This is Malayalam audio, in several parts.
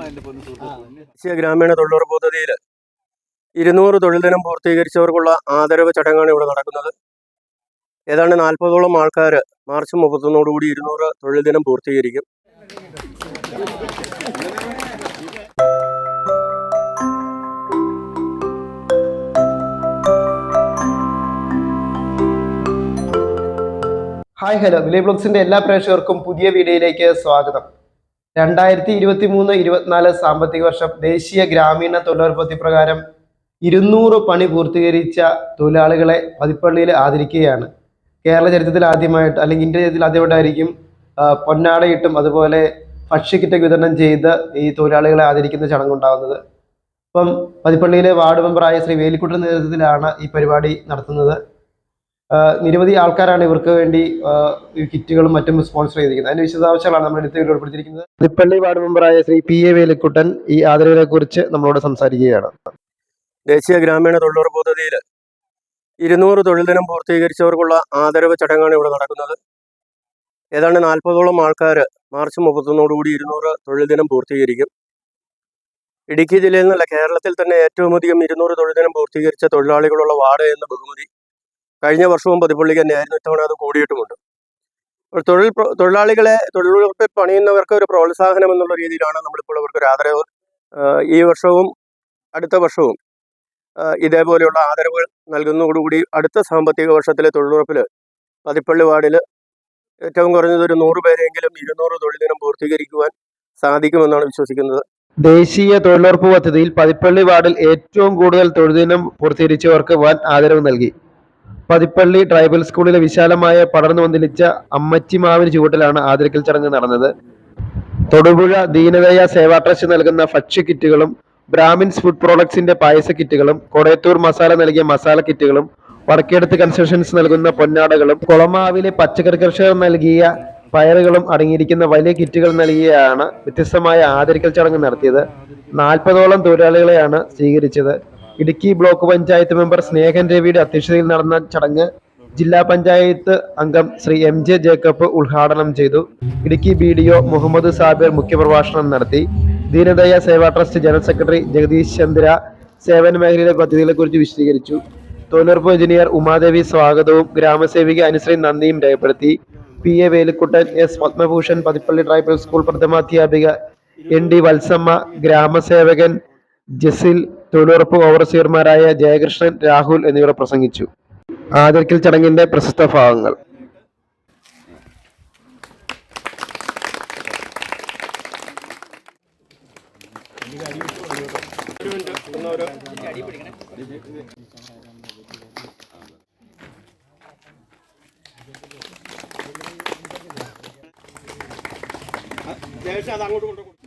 ദേശീയ ഗ്രാമീണ തൊഴിലുറപ്പ് പദ്ധതിയിൽ ഇരുന്നൂറ് തൊഴിൽ ദിനം പൂർത്തീകരിച്ചവർക്കുള്ള ആദരവ് ചടങ്ങാണ് ഇവിടെ നടക്കുന്നത്. ഏതാണ്ട് നാൽപ്പതോളം ആൾക്കാർ മാർച്ച് മുപ്പത്തൊന്നോടുകൂടി ഇരുന്നൂറ് തൊഴിൽ ദിനം പൂർത്തീകരിക്കും. Hi hello. വിലേ ബ്ലോഗ്സിന്റെ എല്ലാ പ്രേക്ഷകർക്കും പുതിയ വീഡിയോയിലേക്ക് സ്വാഗതം. രണ്ടായിരത്തി ഇരുപത്തി മൂന്ന് ഇരുപത്തിനാല് സാമ്പത്തിക വർഷം ദേശീയ ഗ്രാമീണ തൊഴിലുറപ്പ് പ്രകാരം ഇരുന്നൂറ് പണി പൂർത്തീകരിച്ച തൊഴിലാളികളെ പതിപ്പള്ളിയിൽ ആദരിക്കുകയാണ്. കേരള ചരിത്രത്തിൽ ആദ്യമായിട്ട് അല്ലെങ്കിൽ ഇന്ത്യ ചരിത്രത്തിൽ ആദ്യമായിട്ടായിരിക്കും പൊന്നാടയിട്ടും അതുപോലെ ഭക്ഷ്യക്കിറ്റൊക്കെ വിതരണം ചെയ്ത് ഈ തൊഴിലാളികളെ ആദരിക്കുന്ന ചടങ്ങുണ്ടാകുന്നത് അപ്പം പതിപ്പള്ളിയിലെ വാർഡ് മെമ്പറായ ശ്രീ വേലിക്കുട്ടൻ നേതൃത്വത്തിലാണ് ഈ പരിപാടി നടത്തുന്നത്. നിരവധി ആൾക്കാരാണ് ഇവർക്ക് വേണ്ടി കിറ്റുകളും മറ്റും സ്പോൺസർ ചെയ്തിരിക്കുന്നത്. അതിന്റെ വിശദാംശങ്ങളാണ് നമ്മുടെ അടുത്ത് ഉൾപ്പെടുത്തിയിരിക്കുന്നത് തിപ്പള്ളി വാർഡ് മെമ്പറായ ശ്രീ പി എ വേലിക്കുട്ടൻ ഈ ആദരവിനെ കുറിച്ച് നമ്മളോട് സംസാരിക്കുകയാണ്. ദേശീയ ഗ്രാമീണ തൊഴിലുറപ്പ് പദ്ധതിയിൽ ഇരുന്നൂറ് തൊഴിൽ ദിനം പൂർത്തീകരിച്ചവർക്കുള്ള ആദരവ് ചടങ്ങാണ് ഇവിടെ നടക്കുന്നത്. ഏതാണ്ട് നാൽപ്പതോളം ആൾക്കാർ മാർച്ച് മുപ്പത്തൊന്നോടുകൂടി ഇരുന്നൂറ് തൊഴിൽ ദിനം പൂർത്തീകരിക്കും. ഇടുക്കി ജില്ലയിൽ നിന്നല്ല കേരളത്തിൽ തന്നെ ഏറ്റവും അധികം ഇരുന്നൂറ് തൊഴിൽ ദിനം പൂർത്തീകരിച്ച തൊഴിലാളികളുള്ള വാർഡ് എന്ന ബഹുമതി. കഴിഞ്ഞ വർഷവും പതിപ്പള്ളിക്ക് തന്നെയായിരുന്നു ഇത്തവണ അത് കൂടിയിട്ടുമുണ്ട്. തൊഴിൽ തൊഴിലാളികളെ തൊഴിലുറപ്പിൽ പണിയുന്നവർക്ക് ഒരു പ്രോത്സാഹനം എന്നുള്ള രീതിയിലാണ് നമ്മളിപ്പോൾ അവർക്ക് ഒരു ആദരവ് ഈ വർഷവും അടുത്ത വർഷവും ഇതേപോലെയുള്ള ആദരവുകൾ നൽകുന്നതോടുകൂടി അടുത്ത സാമ്പത്തിക വർഷത്തിലെ തൊഴിലുറപ്പിൽ പതിപ്പള്ളി വാർഡിൽ ഏറ്റവും കുറഞ്ഞത് ഒരു നൂറ് പേരെങ്കിലും ഇരുന്നൂറ് തൊഴിൽ ദിനം പൂർത്തീകരിക്കുവാൻ സാധിക്കുമെന്നാണ് വിശ്വസിക്കുന്നത്. ദേശീയ തൊഴിലുറപ്പ് പദ്ധതിയിൽ പതിപ്പള്ളി വാർഡിൽ ഏറ്റവും കൂടുതൽ തൊഴിൽ ദിനം പൂർത്തീകരിച്ചവർക്ക് വൻ ആദരവ് നൽകി. പതിപ്പള്ളി ട്രൈബൽ സ്കൂളിലെ വിശാലമായ പടർന്നു വന്നിലിച്ച അമ്മച്ചിമാവിന് ചുവട്ടിലാണ് ആദരിക്കൽ ചടങ്ങ് നടന്നത്. തൊടുപുഴ ദീനദയ സേവാ ട്രസ്റ്റ് നൽകുന്ന ഭക്ഷ്യ കിറ്റുകളും ബ്രാഹ്മിൻസ് ഫുഡ് പ്രോഡക്ട്സിന്റെ പായസ കിറ്റുകളും കൊടയത്തൂർ മസാല നൽകിയ മസാല കിറ്റുകളും വടക്കേടത്ത് കൺസ്ട്രക്ഷൻസ് നൽകുന്ന പൊന്നാടകളും കൊളമാവിലെ പച്ചക്കറി കർഷകർ നൽകിയ പയറുകളും അടങ്ങിയിരിക്കുന്ന വലിയ കിറ്റുകൾ നൽകിയാണ് വ്യത്യസ്തമായ ആദരിക്കൽ ചടങ്ങ് നടത്തിയത്. നാൽപ്പതോളം തൊഴിലാളികളെയാണ് സ്വീകരിച്ചത്. ഇടുക്കി ബ്ലോക്ക് പഞ്ചായത്ത് മെമ്പർ സ്നേഹൻ രവിയുടെ അധ്യക്ഷതയിൽ നടന്ന ചടങ്ങ് ജില്ലാ പഞ്ചായത്ത് അംഗം ശ്രീ എം ജെ ജേക്കബ് ഉദ്ഘാടനം ചെയ്തു. Idukki B D O Muhammad Sabir മുഖ്യപ്രഭാഷണം നടത്തി. Deendaya Seva trust general secretary Jagadish Chandra സേവന മേഖലയിലെ പദ്ധതികളെ കുറിച്ച് വിശദീകരിച്ചു. തൊഴിലുറപ്പ് എഞ്ചിനീയർ ഉമാദേവി സ്വാഗതവും ഗ്രാമസേവിക അനുശ്രീ നന്ദിയും രേഖപ്പെടുത്തി. P A Velukkuttan S Padmabhushan Pathippally tribal school പ്രഥമാധ്യാപിക N D Valsamma ഗ്രാമസേവകൻ ജസിൽ തൊഴിലുറപ്പ് ഓവർസിയർമാരായ ജയകൃഷ്ണൻ രാഹുൽ എന്നിവർ പ്രസംഗിച്ചു. ആദരിക്കൽ ചടങ്ങിന്റെ പ്രശസ്ത ഭാഗങ്ങൾ. അത് അങ്ങോട്ട്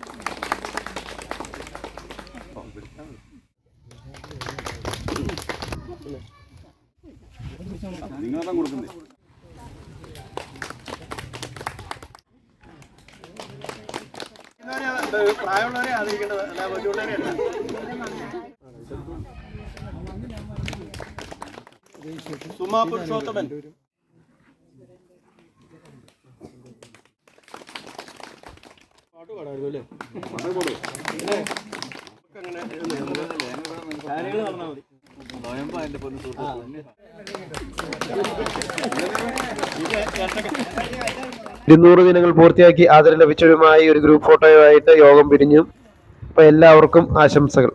നിങ്ങളെല്ലാം കൊടുക്കുന്നേ. പ്രായമുള്ളവരെ ആദരിക്കേണ്ടത് അല്ല കൊച്ചുപിള്ളേരെ അല്ല? സുമാ പുരുഷോത്തമൻ പാട്ട് പാടായിരുന്നു അല്ലേ കാര്യങ്ങൾ നടന്നാൽ മതി. നോയമ്പ എന്റെ പൊന്നു ഇരുന്നൂറ് ദിനങ്ങൾ പൂർത്തിയാക്കി ആദരം ലഭിച്ചവരുമായി ഒരു ഗ്രൂപ്പ് ഫോട്ടോയുമായിട്ട് യോഗം പിരിഞ്ഞു. അപ്പൊ എല്ലാവർക്കും ആശംസകൾ.